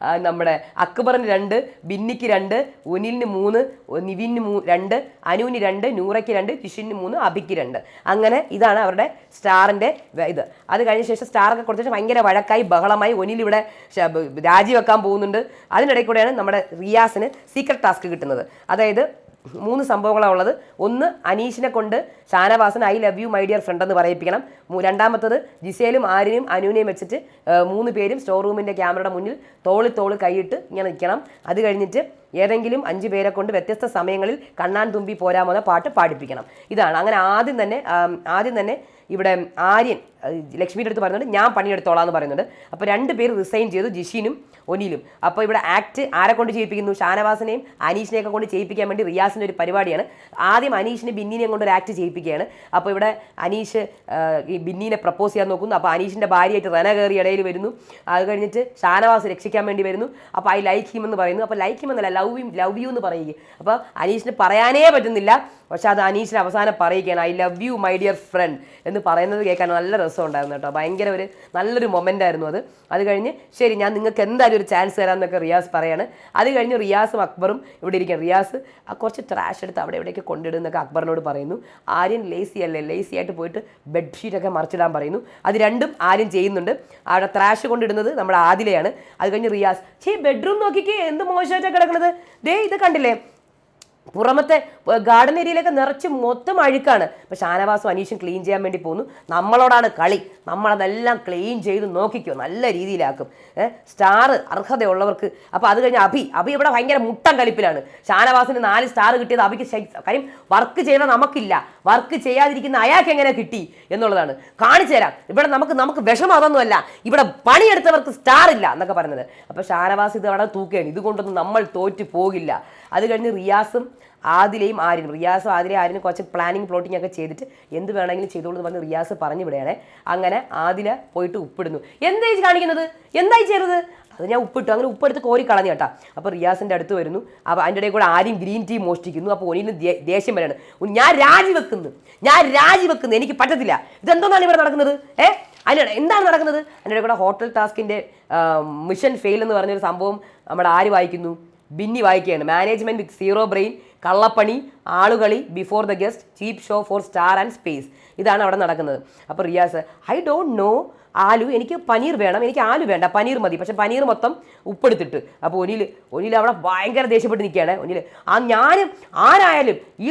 നമ്മുടെ അക്ബറിന് രണ്ട് ബിന്നിക്ക് രണ്ട് ഉനിലിന് മൂന്ന് നിവിന് മൂ രണ്ട് അനുവിന് രണ്ട് നൂറയ്ക്ക് രണ്ട് കിഷിന് മൂന്ന് അബിക്ക് രണ്ട്. അങ്ങനെ ഇതാണ് അവരുടെ സ്റ്റാറിന്റെ ഇത്. അത് കഴിഞ്ഞ ശേഷം സ്റ്റാറൊക്കെ കൊടുത്തിട്ട് ഭയങ്കര വഴക്കായി ബഹളമായി ഒനിൽ ഇവിടെ രാജിവെക്കാൻ പോകുന്നുണ്ട്. അതിനിടയിൽ കൂടെയാണ് നമ്മുടെ റിയാസിന് സീക്രട്ട് ടാസ്ക് കിട്ടുന്നത്. അതായത് മൂന്ന് സംഭവങ്ങളാണ് ഉള്ളത്. ഒന്ന് അനീഷിനെ കൊണ്ട് ഷാനവാസൻ I love you my dear friend എന്ന് പറയിപ്പിക്കണം. രണ്ടാമത്തത് ജിസേലും ആര്യനെയും അനുവിനെയും വെച്ചിട്ട് മൂന്ന് പേരും സ്റ്റോർ റൂമിന്റെ ക്യാമറയുടെ മുന്നിൽ തോളി തോൾ കൈയിട്ട് ഇങ്ങനെ നിൽക്കണം. അത് കഴിഞ്ഞിട്ട് ഏതെങ്കിലും അഞ്ച് പേരെ കൊണ്ട് വ്യത്യസ്ത സമയങ്ങളിൽ കണ്ണാൻ തുമ്പി പോരാമോ എന്ന പാട്ട് പാടിപ്പിക്കണം. ഇതാണ്. അങ്ങനെ ആദ്യം തന്നെ ആദ്യം തന്നെ ഇവിടെ ആര്യൻ ലക്ഷ്മിയുടെ അടുത്ത് പറയുന്നുണ്ട് ഞാൻ പണിയെടുത്തോളാം എന്ന് പറയുന്നുണ്ട്. അപ്പോൾ രണ്ട് പേര് റിസൈൻ ചെയ്തു ജിഷീനും ഒനിയിലും അപ്പോൾ ഇവിടെ ആക്ട് ആരെ കൊണ്ട് ചെയ്യിപ്പിക്കുന്നു? ഷാനവാസിനെയും അനീഷിനെയൊക്കെ കൊണ്ട് ചെയ്യിപ്പിക്കാൻ വേണ്ടി റിയാസിന്റെ ഒരു പരിപാടിയാണ്. ആദ്യം അനീഷിനെ ബിന്നിനെയും കൊണ്ട് ഒരു ആക്ട് ചെയ്യിപ്പിക്കുകയാണ്. അപ്പോൾ ഇവിടെ അനീഷ് ഈ ബിന്നീനെ പ്രപ്പോസ് ചെയ്യാൻ നോക്കുന്നു. അപ്പോൾ അനീഷിന്റെ ഭാര്യയായിട്ട് റന കയറി ഇടയിൽ വരുന്നു. അത് കഴിഞ്ഞിട്ട് ഷാനവാസ് രക്ഷിക്കാൻ വേണ്ടി വരുന്നു. അപ്പോൾ ഐ ലൈക്ക് ഹിം എന്ന് പറയുന്നു. അപ്പോൾ ലൈക്ക് ഹിം എന്നല്ല ലവ് യു ലവ് യു എന്ന് പറയുക. അപ്പോൾ അനീഷിന് പറയാനേ പറ്റുന്നില്ല. പക്ഷെ അത് അനീഷിന് അവസാനം പറയുകയാണ് I love you my dear friend എന്ന് പറയുന്നത് കേൾക്കാൻ നല്ല രസമുണ്ടായിരുന്നു കേട്ടോ. ഭയങ്കര ഒരു നല്ലൊരു മൊമെന്റ് ആയിരുന്നു അത്. അത് കഴിഞ്ഞ് ശരി ഞാൻ നിങ്ങൾക്ക് എന്തായാലും ഒരു ചാൻസ് തരാമെന്നൊക്കെ റിയാസ് പറയാണ്. അത് കഴിഞ്ഞ് റിയാസും അക്ബറും ഇവിടെ ഇരിക്കും റിയാസ് ആ കുറച്ച് ട്രാഷ് എടുത്ത് അവിടെ എവിടേക്ക് കൊണ്ടിടുന്നൊക്കെ അക്ബറിനോട് പറയുന്നു. ആര്യൻ ലേസി അല്ലേ? ലേസി ആയിട്ട് പോയിട്ട് ബെഡ്ഷീറ്റൊക്കെ മറിച്ചിടാൻ പറയുന്നു. അത് രണ്ടും ആര്യൻ ചെയ്യുന്നുണ്ട്. അവിടെ ത്രാഷ് കൊണ്ടിടുന്നത് നമ്മുടെ ആദിലയാണ്. അത് കഴിഞ്ഞ് റിയാസ് ചേ ബെഡ്റൂം നോക്കിക്കേ എന്ത് മോശമായിട്ടാണ് കിടക്കുന്നത്? ദേ ഇത് കണ്ടില്ലേ? പുറമത്തെ ഗാർഡൻ ഏരിയയിലൊക്കെ നിറച്ച് മൊത്തം അഴുക്കാണ്. അപ്പോൾ ഷാനവാസും അനീഷും ക്ലീൻ ചെയ്യാൻ വേണ്ടി പോകുന്നു നമ്മളോടാണ് കളി. നമ്മളതെല്ലാം ക്ലീൻ ചെയ്ത് നോക്കിക്കോ. നല്ല രീതിയിലാക്കും. സ്റ്റാർ അർഹതയുള്ളവർക്ക്. അപ്പോൾ അത് കഴിഞ്ഞ് അഭി. അഭി ഇവിടെ ഭയങ്കര മുട്ടൻ കളിപ്പിലാണ്. ഷാനവാസിന് നാല് സ്റ്റാർ കിട്ടിയത് അഭിക്ക് കാര്യം വർക്ക് ചെയ്യണം നമുക്കില്ല. വർക്ക് ചെയ്യാതിരിക്കുന്ന അയാൾക്ക് എങ്ങനെ കിട്ടി എന്നുള്ളതാണ്. കാണിച്ചു തരാം. ഇവിടെ നമുക്ക് നമുക്ക് വിഷമം അതൊന്നുമല്ല ഇവിടെ പണിയെടുത്തവർക്ക് സ്റ്റാർ ഇല്ല എന്നൊക്കെ പറഞ്ഞത് അപ്പോൾ ഷാനവാസ് ഇത് അവിടെ തൂക്കുകയാണ്. ഇതുകൊണ്ടൊന്നും നമ്മൾ തോറ്റു പോകില്ല. അത് കഴിഞ്ഞ് റിയാസും ആദിലയും ആര്യനും. റിയാസും ആദിലയും ആര്യനും കുറച്ച് പ്ലാനിങ് പ്ലോട്ടിംഗ് ഒക്കെ ചെയ്തിട്ട് എന്ത് വേണമെങ്കിലും ചെയ്തോളൂ എന്ന് പറഞ്ഞ് റിയാസ് പറഞ്ഞു വിടുകയാണേ. അങ്ങനെ ആദില പോയിട്ട് ഉപ്പിടുന്നു. എന്തായി കാണിക്കുന്നത്? എന്തായി ചെയ്തത് അത് ഞാൻ ഉപ്പിട്ടു. അങ്ങനെ ഉപ്പെടുത്ത് കോരി കളഞ്ഞു കേട്ടാ. അപ്പോൾ റിയാസിന്റെ അടുത്ത് വരുന്നു. അപ്പോൾ അതിന്റെ ഇടയിൽ കൂടെ ആരും ഗ്രീൻ ടീ മോഷ്ടിക്കുന്നു. അപ്പോൾ ഒനിയിൽ ദേഷ്യം വരെയാണ് ഞാൻ രാജിവെക്കുന്നു. ഞാൻ രാജിവെക്കുന്നു. എനിക്ക് പറ്റത്തില്ല. ഇതെന്തോന്നാണ് ഇവിടെ നടക്കുന്നത്? ഏ? അതിനിടെ എന്താണ് നടക്കുന്നത്? അതിന്റെ കൂടെ ഹോട്ടൽ ടാസ്കിന്റെ മിഷൻ ഫെയിൽ എന്ന് പറഞ്ഞൊരു സംഭവം നമ്മുടെ ആര് വായിക്കുന്നു? ബിന്നി വായിക്കുകയാണ്. മാനേജ്മെന്റ് വിത്ത് സീറോ ബ്രെയിൻ കള്ളപ്പണി ആളുകളി before the guest cheap show four star and space ഇതാണ് അവിടെ നടക്കുന്നത്. അപ്പോൾ Riyas I don't know aloo എനിക്ക് പനീർ വേണം എനിക്ക് ആലു വേണ്ട പനീർ മതി. പക്ഷെ പനീർ മൊത്തം ഉപ്പെടുത്തിട്ട്. അപ്പോൾ ഒനിൽ ഒനിൽ അവിടെ ഭയങ്കര ദേഷ്യപ്പെട്ട് നിൽക്കുകയാണ് ഒനിൽ ആ ഞാനും ആരായാലും ഈ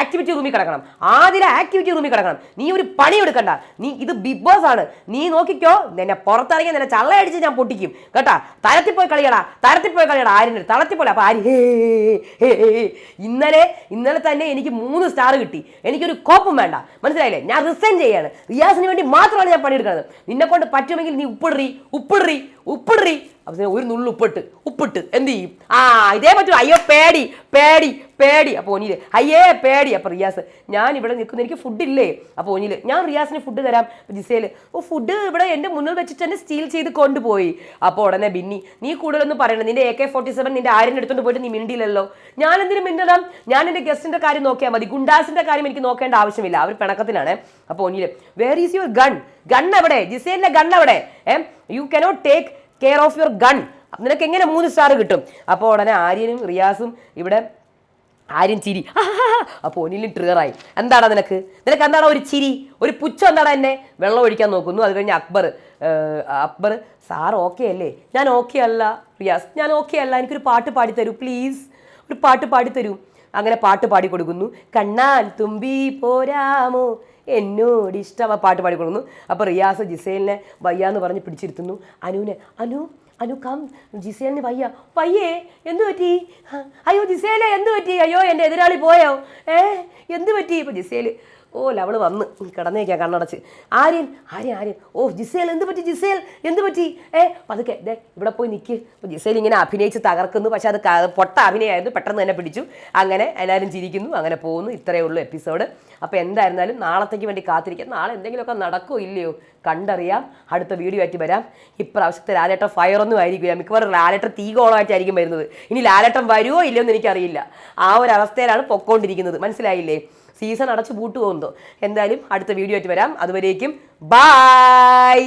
ആക്ടിവിറ്റി റൂമിൽ കിടക്കണം. ആദ്യം ആക്ടിവിറ്റി റൂമിൽ കിടക്കണം. നീ ഒരു പണി എടുക്കണ്ട. നീ ഇത് ബിഗ് ബോസ് ആണ്. നീ നോക്കിക്കോ നിന്നെ പുറത്തിറങ്ങി നിന്നെ ചള്ളയടിച്ച് ഞാൻ പൊട്ടിക്കും. കേട്ടാ? തരത്തിൽ പോയി കളിയടാ തരത്തിൽ പോയി കളിയടാ ആരും തളത്തിൽ അപ്പോൾ ആര്. ഇന്നലെ ഇന്നലെ തന്നെ എനിക്ക് മൂന്ന് സ്റ്റാർ കിട്ടി. എനിക്കൊരു കോപ്പും വേണ്ട. മനസ്സിലായില്ലേ? ഞാൻ റിസൈൻ ചെയ്യാണ്. റിയാസിന് വേണ്ടി മാത്രമാണ് ഞാൻ പണിയെടുക്കുന്നത്. നിന്നെ കൊണ്ട് പറ്റുമെങ്കിൽ നീ ഉപ്പിടറി ഉപ്പിടറി ഉപ്പിടറി. അപ്പോൾ ഒരു നുള്ളു ഉപ്പിട്ട് ഉപ്പിട്ട് എന്ത് ചെയ്യും? ആ ഇതേ പറ്റും. അയ്യോ പേടി പേടി പേടി. അപ്പോൾ ഒനിയിൽ അയ്യേ പേടി. അപ്പോൾ റിയാസ് ഞാൻ ഇവിടെ നിൽക്കുന്ന എനിക്ക് ഫുഡ് ഇല്ലേ? അപ്പോൾ ഒനിയിൽ ഞാൻ റിയാസിന് ഫുഡ് തരാം. ജിസേൽ ഓ ഫുഡ് ഇവിടെ എന്റെ മുന്നിൽ വെച്ചിട്ട് തന്നെ സ്റ്റീൽ ചെയ്ത് കൊണ്ടുപോയി. അപ്പോൾ ഉടനെ ബിന്നി നീ കൂടുതലൊന്നും പറയണ്ട. നിന്റെ എ കെ ഫോർട്ടി സെവൻ നിന്റെ ആരും എടുത്തോണ്ട് പോയിട്ട് നീ മിണ്ടിയില്ലല്ലോ. ഞാൻ എന്തിനും മിണ്ടണം? ഞാൻ എന്റെ ഗസ്റ്റിന്റെ കാര്യം നോക്കിയാൽ മതി. ഗുണ്ടാസിന്റെ കാര്യം എനിക്ക് നോക്കേണ്ട ആവശ്യമില്ല. അവർ പിണക്കത്തിലാണ്. അപ്പോൾ ഒനിയിൽ where is your gun gun എവിടെ? ജിസേലിന്റെ ഗൺ എവിടെ? ഏ you cannot take care of your gun നിനക്ക് എങ്ങനെ മൂന്ന് സ്റ്റാർ കിട്ടും? അപ്പോൾ ഉടനെ ആര്യനും റിയാസും ഇവിടെ ആര്യൻ ചിരി. അപ്പോൾ ഒന്നിലും ട്രിഗറായി എന്താടാ നിനക്ക്? നിനക്ക് എന്താടാ ഒരു ചിരി? ഒരു പുച്ഛം എന്താടാ എന്നെ? വെള്ളം ഒഴിക്കാൻ നോക്കുന്നു. അത് കഴിഞ്ഞ് അക്ബർ അക്ബർ സാർ ഓക്കെ അല്ലേ? ഞാൻ ഓക്കെ അല്ല റിയാസ്. ഞാൻ ഓക്കെ അല്ല. എനിക്കൊരു പാട്ട് പാടിത്തരൂ പ്ലീസ് ഒരു പാട്ട് പാടിത്തരൂ. അങ്ങനെ പാട്ട് പാടി കൊടുക്കുന്നു. കണ്ണാൻ തുമ്പി പോരാമോ? എന്നോട് ഇഷ്ടം ആ പാട്ട് പാടി കൊടുക്കുന്നു അപ്പോൾ റിയാസ് ജിസേലിനെ വയ്യാന്ന് പറഞ്ഞ് പിടിച്ചിരുത്തുന്നു. അനുവിനെ അനു അനു കം. ജിസേലിന് വയ്യ. വയ്യേ എന്ത് പറ്റി? അയ്യോ ജിസേലെ എന്ത് പറ്റി? അയ്യോ എന്റെ എതിരാളി പോയോ? ഏ എന്ത് പറ്റി? ഇപ്പൊ ജിസേൽ ഓ ലവൾ വന്ന് കിടന്നേക്കാം കണ്ണടച്ച്. ആര്യൻ ആര്യൻ ആര്യൻ. ഓ ജിസേൽ എന്ത് പറ്റി ജിസേൽ? എന്ത് പറ്റി? ഏ പതുക്കെ ദേ ഇവിടെ പോയി നിൽക്ക് അപ്പോൾ ജിസേൽ ഇങ്ങനെ അഭിനയിച്ച് തകർക്കുന്നു. പക്ഷെ അത് പൊട്ട അഭിനയമായിരുന്നു പെട്ടെന്ന് തന്നെ പിടിച്ചു. അങ്ങനെ എല്ലാവരും ചിരിക്കുന്നു അങ്ങനെ പോകുന്നു. ഇത്രയേ ഉള്ളൂ എപ്പിസോഡ്. അപ്പോൾ എന്തായിരുന്നാലും നാളത്തേക്ക് വേണ്ടി കാത്തിരിക്കാം. നാളെ എന്തെങ്കിലുമൊക്കെ നടക്കുമോ ഇല്ലയോ? കണ്ടറിയാം. അടുത്ത വീഡിയോ ആയിട്ട് വരാം. ഇപ്രാവശ്യത്തെ ലാലേട്ടൻ ഫയറൊന്നും ആയിരിക്കില്ല. മിക്കവാറും ലാലേട്ടൻ തീകോളമായിട്ടായിരിക്കും വരുന്നത്. ഇനി ലാലേട്ടൻ വരുമോ ഇല്ലയോ എന്ന് എനിക്കറിയില്ല. ആ ഒരു അവസ്ഥയിലാണ് പൊക്കോണ്ടിരിക്കുന്നത്. മനസ്സിലായില്ലേ? സീസൺ അടച്ചു പൂട്ടുപോകുന്നതോ എന്തായാലും അടുത്ത വീഡിയോ ആയിട്ട് വരാം. അതുവരേക്കും ബായ്